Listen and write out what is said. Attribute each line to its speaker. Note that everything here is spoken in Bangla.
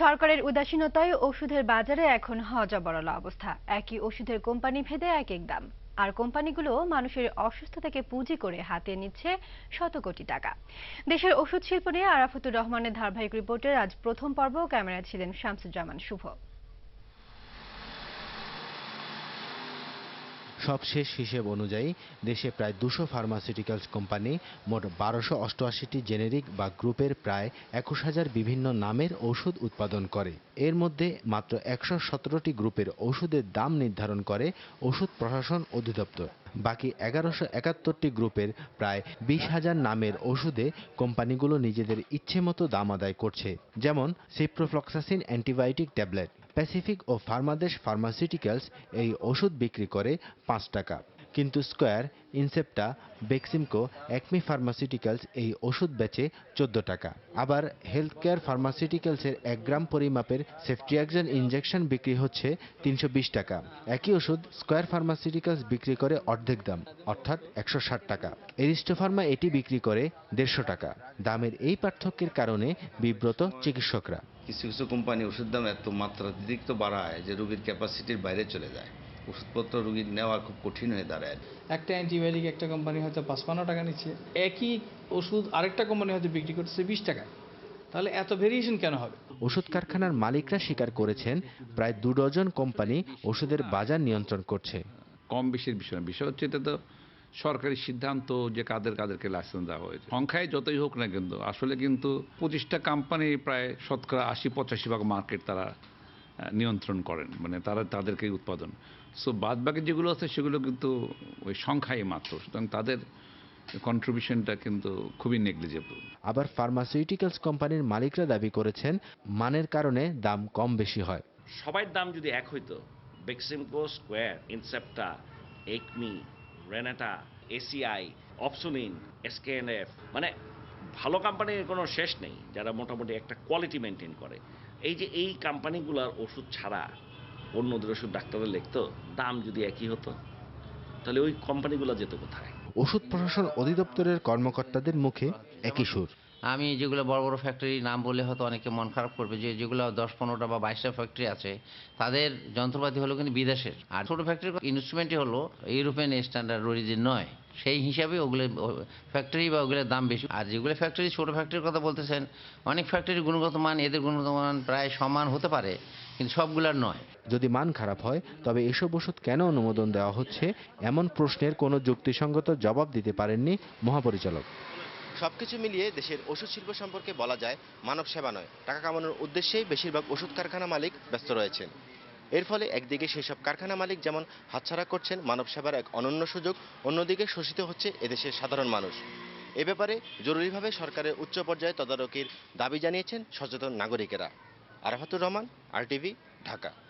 Speaker 1: সরকারের উদাসীনতায় ওষুধের বাজারে এখন হজবরল অবস্থা। একই ওষুধের কোম্পানি ভেদে এক এক দাম। আর কোম্পানিগুলো মানুষের অসুস্থতাকে পুঁজি করে হাতে নিচ্ছে শত কোটি টাকা। দেশের ওষুধ শিল্প নিয়ে আরাফাতুর রহমানের ধারাবাহিক রিপোর্টের আজ প্রথম পর্ব। ক্যামেরায় ছিলেন শামসুজ্জামান শুভ।
Speaker 2: সবশেষ হিসেব অনুযায়ী দেশে প্রায় দুশো ফার্মাসিউটিক্যালস কোম্পানি মোট বারোশো অষ্টআশিটি জেনেরিক বা গ্রুপের প্রায় একুশ হাজার বিভিন্ন নামের ওষুধ উৎপাদন করে। এর মধ্যে মাত্র একশো সতেরোটি গ্রুপের ওষুধের দাম নির্ধারণ করে ওষুধ প্রশাসন অধিদপ্তর। বাকি এগারোশো একাত্তরটি গ্রুপের প্রায় বিশ হাজার নামের ওষুধে কোম্পানিগুলো নিজেদের ইচ্ছে মতো দাম আদায় করছে। যেমন সিপ্রোফ্লক্সাসিন অ্যান্টিবায়োটিক ট্যাবলেট প্যাসিফিক ও ফার্মাদেশ ফার্মাসিউটিক্যালস এই ওষুধ বিক্রি করে পাঁচ টাকা। কিন্তু Square Incepta Beximco Acme pharmaceuticals এই ওষুধ বেচে চোদ্দ টাকা। আবার হেলথ কেয়ার ফার্মাসিউটিক্যালসের এক গ্রাম পরিমাপের সেফট্রিয়াক্সন ইনজেকশন বিক্রি হচ্ছে তিনশো বিশ টাকা। একই ওষুধ স্কোয়ার ফার্মাসিউটিক্যালস বিক্রি করে অর্ধেক দাম, অর্থাৎ একশো ষাট টাকা। এরিস্টোফার্মা এটি বিক্রি করে দেড়শো টাকা। দামের এই পার্থক্যের কারণে বিব্রত চিকিৎসকরা।
Speaker 3: কিছু কিছু কোম্পানি ওষুধ দাম এত মাত্রাতিরিক্ত বাড়ায় যে রোগীর ক্যাপাসিটির বাইরে চলে যায়। ওষুধপত্র রোগীর নেওয়া খুব কঠিন হয়ে দাঁড়ায়।
Speaker 4: একটা অ্যান্টিবায়োটিক একটা কোম্পানি হয়তো পাঁচপান্ন টাকা নিচ্ছে। একই ওষুধ আরেকটা কোম্পানি হয়তো বিক্রি করতেছে বিশ টাকায় তাহলে এত ভেরিয়েশন কেন হবে?
Speaker 2: ওষুধ কারখানার মালিকরা স্বীকার করেছেন প্রায় দু ডজন কোম্পানি ওষুধের বাজার নিয়ন্ত্রণ করছে।
Speaker 5: কম বেশির বিষয় বিষয় হচ্ছে এটা তো সরকারি সিদ্ধান্ত যে কাদের কাদেরকে লাইসেন্স দেওয়া হয়েছে। সংখ্যায় যতই হোক না কিন্তু আসলে কিন্তু পঁচিশটা কোম্পানি প্রায় শতকরা আশি পঁচাশি ভাগ মার্কেট তারা নিয়ন্ত্রণ করেন মানে তারা তাদেরকেই উৎপাদন। সো বাদ বাকি যেগুলো আছে সেগুলো কিন্তু ওই সংখ্যায় মাত্র সুতরাং তাদের কন্ট্রিবিউশনটা কিন্তু খুবই নেগলিজেবল
Speaker 2: আবার ফার্মাসিউটিক্যালস কোম্পানির মালিকরা দাবি করেছেন মানের কারণে দাম কম বেশি হয়।
Speaker 6: সবার দাম যদি এক হইতো Beximco Square Incepta Acme Renata ACI Opsonin SKNF মানে ভালো কোম্পানির কোনো শেষ নেই, যারা মোটামুটি একটা কোয়ালিটি মেনটেন করে। এই যে এই কোম্পানিগুলোর ওষুধ ছাড়া অন্যদের ওষুধ ডাক্তাররা লিখতো, দাম যদি একই হতো, তাহলে ওই কোম্পানিগুলো যেত কোথায়?
Speaker 2: ওষুধ প্রশাসন অধিদপ্তরের কর্মকর্তাদের মুখে একই সুর।
Speaker 7: আমি যেগুলো বড় বড় ফ্যাক্টরির নাম বললে হয়তো অনেকে মন খারাপ করবে যে যেগুলো দশ পনেরোটা বা বাইশটা ফ্যাক্টরি আছে, তাদের যন্ত্রপাতি হলো কিন্তু বিদেশের। আর ছোটো ফ্যাক্টরির ইনস্ট্রুমেন্টই হলো ইউরোপিয়ান স্ট্যান্ডার্ড অরিজিন নয়, সেই হিসাবে ওগুলো ফ্যাক্টরি বা ওগুলোর দাম বেশি। আর যেগুলো ফ্যাক্টরি ছোটো ফ্যাক্টরির কথা বলতেছেন, অনেক ফ্যাক্টরির গুণগত মান, এদের গুণগত মান প্রায় সমান হতে পারে, কিন্তু সবগুলার নয়।
Speaker 2: যদি মান খারাপ হয়, তবে এসব ওষুধ কেন অনুমোদন দেওয়া হচ্ছে, এমন প্রশ্নের কোনো যুক্তিসঙ্গত জবাব দিতে পারেননি মহাপরিচালক।
Speaker 8: সবকিছু মিলিয়ে দেশের ওষুধ শিল্প সম্পর্কে বলা যায়, মানব সেবা নয়। টাকা কামানোর উদ্দেশ্যেই বেশিরভাগ ওষুধ কারখানা মালিক ব্যস্ত রয়েছেন। এর ফলে একদিকে সেই সব কারখানা মালিক যেমন হাতছাড়া করছেন, মানব সেবার এক অনন্য সুযোগ, অন্যদিকে শোষিত হচ্ছে এদেশের সাধারণ মানুষ। এ ব্যাপারে জরুরিভাবে সরকারের উচ্চ পর্যায়ে তদারকির দাবি জানিয়েছেন সচেতন নাগরিকেরা। আরাফাতুর রহমান আর ঢাকা।